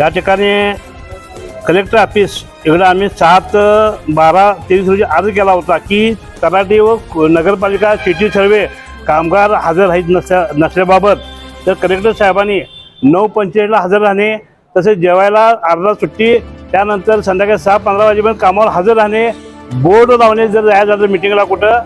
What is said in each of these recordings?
या ठिकाणी collector office इकडे आम्ही सात बारा तेवीस रोजी अर्ज केला होता की तलाठी व नगरपालिका सिटी सर्वे कामगार हजर आहेत नसल्या नसल्याबाबत तर कलेक्टर साहेबांनी नऊ पंचेचाळीसला हजर राहणे तसेच जेवायला अर्धा सुट्टी त्यानंतर संध्याकाळी सहा पंधरा वाजेपर्यंत कामावर हजर राहणे बोर्ड लावणे जर जायचं झालं मिटिंगला कुठं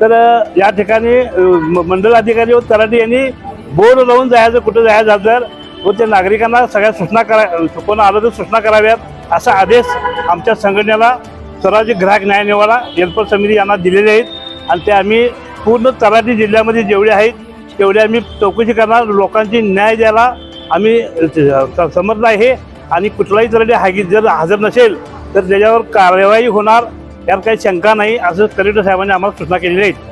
तर या ठिकाणी म- मंडल अधिकारी व तलाठी यांनी बोर्ड लावून जायचं कुठं जायचं झालं तर व त्या नागरिकांना सगळ्या सूचना करा चुकवणं आलं तर सूचना कराव्यात असा आदेश आमच्या संघटनेला स्वराज्य ग्राहक न्याय निवाडा एल्पर समिती यांना दिलेले आहेत. आणि ते आम्ही पूर्ण तलाठी जिल्ह्यामध्ये जेवढे आहेत तेवढे आम्ही चौकशी करणार. लोकांची न्याय द्यायला आम्ही समजलं समर्थ आहे. आणि कुठलाही तलाठी हागी जर हजर नसेल तर त्याच्यावर कार्यवाही होणार यात काही शंका नाही असं कलेक्टर साहेबांनी आम्हाला सूचना केलेली आहेत.